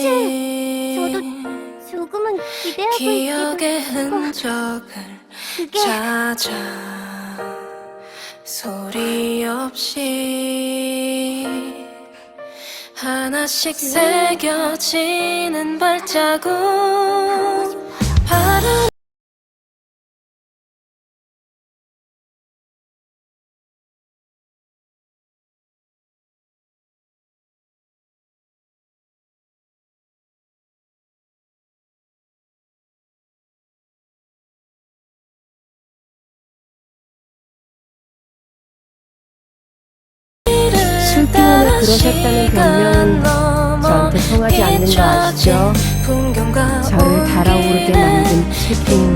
혹시 저도 조금은 기대하고 기억의 흔적을 그게 찾아 소리 없이 하나씩 새겨지는 발자국. 그러셨다는 변명은 저한테 통하지 않는 거 아시죠? 저를 달아오르게 만든 책임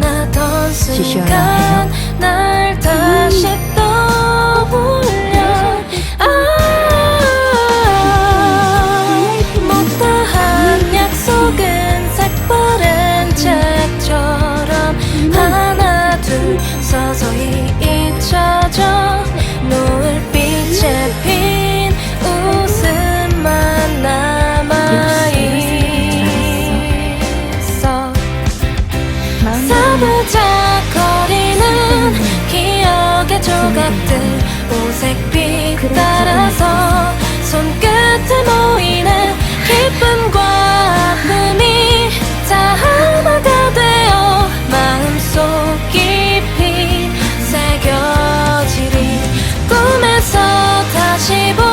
같은 오색빛 따라서 손끝에 모이는 기쁨과 아픔이 다 하나가 되어 마음속 깊이 새겨지리 꿈에서 다시 보